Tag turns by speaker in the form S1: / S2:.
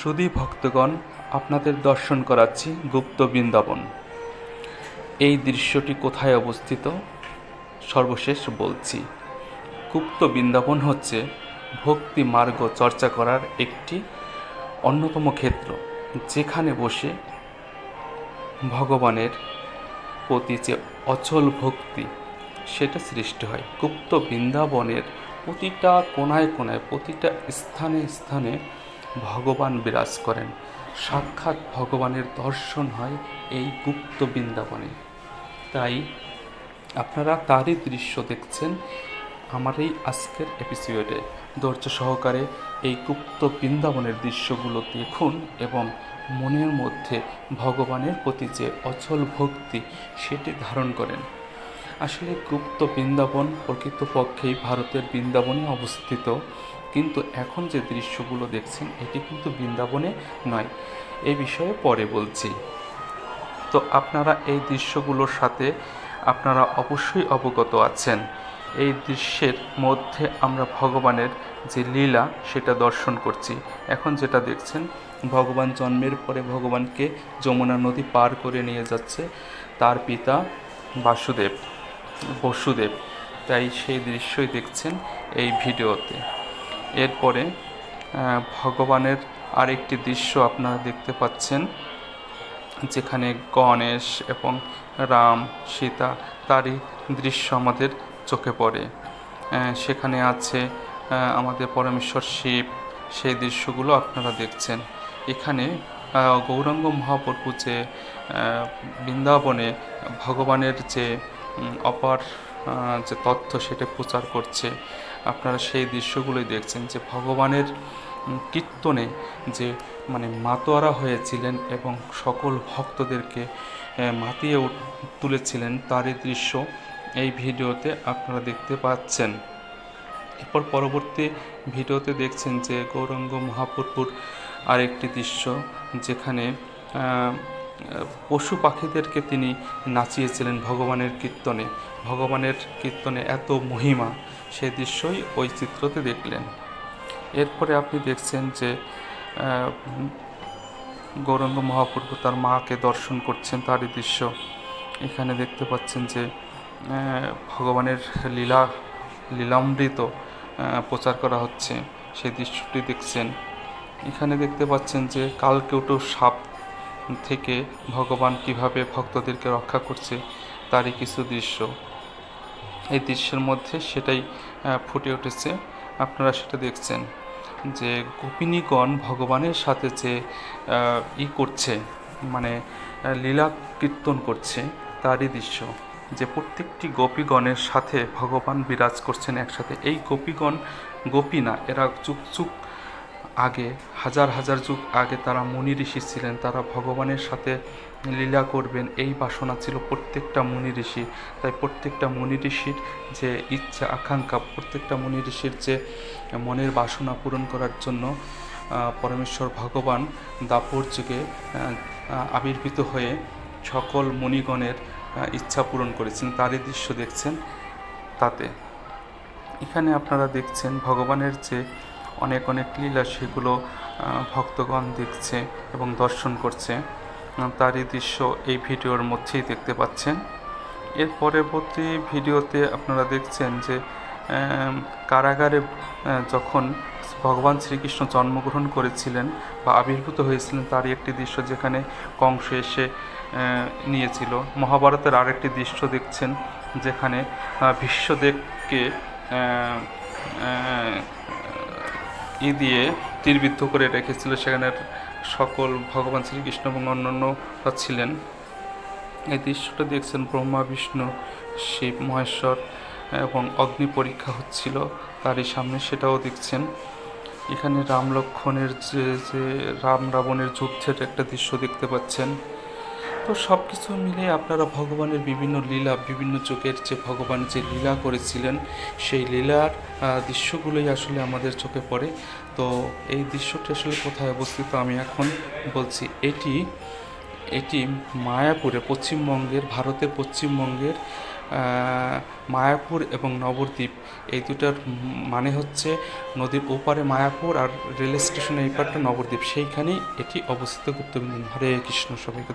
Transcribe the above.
S1: সুধী ভক্তগণ, আপনাদের দর্শন করাচ্ছি গুপ্ত বৃন্দাবন। এই দৃশ্যটি কোথায় অবস্থিত? সর্বশেষ বলছি, গুপ্ত বৃন্দাবন হচ্ছে ভক্তি মার্গ চর্চা করার একটি অন্যতম ক্ষেত্র, যেখানে বসে ভগবানের প্রতি যে অচল ভক্তি, সেটা সৃষ্টি হয়। গুপ্ত বৃন্দাবনের প্রতিটা কোনায় কোনায় প্রতিটা স্থানে স্থানে ভগবান বিরাজ করেন। সাক্ষাৎ ভগবানের দর্শন হয় এই গুপ্ত বৃন্দাবনে। তাই আপনারা তারই দৃশ্য দেখছেন আমার এই আজকের এপিসোডে ধৈর্য সহকারে এই গুপ্ত বৃন্দাবনের দৃশ্যগুলো দেখুন এবং মনের মধ্যে ভগবানের প্রতি যে অচল ভক্তি, সেটি ধারণ করেন। আসলে গুপ্ত বৃন্দাবন প্রকৃতপক্ষেই ভারতের বৃন্দাবনে অবস্থিত। কিন্তু এখন যে দৃশ্যগুলো দেখছেন, এটি কিন্তু বৃন্দাবনে নয়। এ বিষয়ে পরে বলছি। তো আপনারা এই দৃশ্যগুলোর সাথে আপনারা অবশ্যই অবগত আছেন। এই দৃশ্যের মধ্যে আমরা ভগবানের যে লীলা, সেটা দর্শন করছি। এখন যেটা দেখছেন, ভগবান জন্মের পরে ভগবানকে যমুনা নদী পার করে নিয়ে যাচ্ছে তার পিতা বাসুদেব, বসুদেব। তাই সেই দৃশ্যই দেখছেন এই ভিডিওতে। এরপরে ভগবানের আরেকটি দৃশ্য আপনারা দেখতে পাচ্ছেন, যেখানে গণেশ এবং রাম, সীতা তারই দৃশ্য আমাদের চোখে পড়ে। সেখানে আছে আমাদের পরমেশ্বর শিব, সেই দৃশ্যগুলো আপনারা দেখছেন। এখানে গৌরাঙ্গ মহাপ্রভু যে বৃন্দাবনে ভগবানের যে অপার যে তথ্য সেটা প্রচার করছে, আপনারা সেই দৃশ্যগুলোই দেখছেন যে ভগবানের কীর্তনে যে মানে মাতোয়ারা হয়েছিলেন এবং সকল ভক্তদেরকে মাতিয়ে তুলেছিলেন তারই দৃশ্য এই ভিডিওতে আপনারা দেখতে পাচ্ছেন। এরপর পরবর্তী ভিডিওতে দেখছেন যে গৌরাঙ্গ মহাপুরপুর আরেকটি দৃশ্য যেখানে পশু পাখিদেরকে তিনি নাচিয়েছিলেন ভগবানের কীর্তনে। ভগবানের কীর্তনে এত মহিমা সেই দৃশ্যই ওই চিত্রতে দেখলেন। এরপরে আপনি দেখছেন যে গৌরাঙ্গ মহাপ্রভু তার মাকে দর্শন করছেন, তারই দৃশ্য। এখানে দেখতে পাচ্ছেন যে ভগবানের লীলা, লীলামৃত প্রচার করা হচ্ছে। সেই দৃশ্যটি দেখছেন। এখানে দেখতে পাচ্ছেন যে কালকেউটো সাপ থেকে ভগবান কীভাবে ভক্তদেরকে রক্ষা করছে, তারই কিছু দৃশ্য। এই দৃশ্যের মধ্যে সেটাই ফুটে উঠেছে। আপনারা সেটা দেখছেন যে গোপিনীগণ ভগবানের সাথে যে ই করছে মানে লীলা কীর্তন করছে, তারই দৃশ্য। যে প্রত্যেকটি গোপীগণের সাথে ভগবান বিরাজ করছেন একসাথে। এই গোপীগণ গোপী না, এরা চুপ চুপ আগে, হাজার হাজার যুগ আগে তারা মুনি ঋষি ছিলেন, তারা ভগবানের সাথে লীলা করবেন, এই বাসনা ছিল প্রত্যেকটা মুনি ঋষি। তাই প্রত্যেকটা মুনি ঋষির যে ইচ্ছা, আকাঙ্ক্ষা, প্রত্যেকটা মুনি ঋষির যে মনের বাসনা পূরণ করার জন্য পরমেশ্বর ভগবান দাপর যুগে আবির্ভূত হয়ে সকল মুনিগণের ইচ্ছা পূরণ করেছেন। তারই দৃশ্য দেখছেন তাতে। এখানে আপনারা দেখছেন ভগবানের যে অনেক অনেক লীলা সেগুলো ভক্তগণ দেখছে এবং দর্শন করছে। তারই দৃশ্য এই ভিডিওর মধ্যেই দেখতে পাচ্ছেন। এর পরবর্তী ভিডিওতে আপনারা দেখছেন যে কারাগারে যখন ভগবান শ্রীকৃষ্ণ জন্মগ্রহণ করেছিলেন বা আবির্ভূত হয়েছিলেন তারই একটি দৃশ্য যেখানে কংস এসে নিয়েছিল। মহাভারতের আরেকটি দৃশ্য দেখছেন যেখানে আহ, ই দিয়ে তীরবিদ্ধ করে রেখেছিল। সেখানে সকল ভগবান শ্রীকৃষ্ণ এবং অন্যান্যরা ছিলেন। এই দৃশ্যটা দেখছেন ব্রহ্মা, বিষ্ণু, শিব, মহেশ্বর এবং অগ্নি পরীক্ষা হচ্ছিল তারই সামনে, সেটাও দেখছেন। এখানে রাম লক্ষণের যে যে রাম রাবণের যুদ্ধের একটা দৃশ্য দেখতে পাচ্ছেন। তো সব কিছু মিলে আপনারা ভগবানের বিভিন্ন লীলা, বিভিন্ন যুগের যে ভগবান যে লীলা করেছিলেন, সেই লীলার দৃশ্যগুলোই আসলে আমাদের চোখে পড়ে। তো এই দৃশ্যটি আসলে কোথায় অবস্থিত আমি এখন বলছি, এটি এটি মায়াপুরে, পশ্চিমবঙ্গের, ভারতের পশ্চিমবঙ্গের মায়াপুর এবং নবদ্বীপ। এই দুটার মানে হচ্ছে নদীর ওপারে মায়াপুর আর রেল স্টেশনের এই পারটা নবদ্বীপ। সেইখানেই এটি অবস্থিত। গুপ্তবিন্দু হরে কৃষ্ণ সবাইকে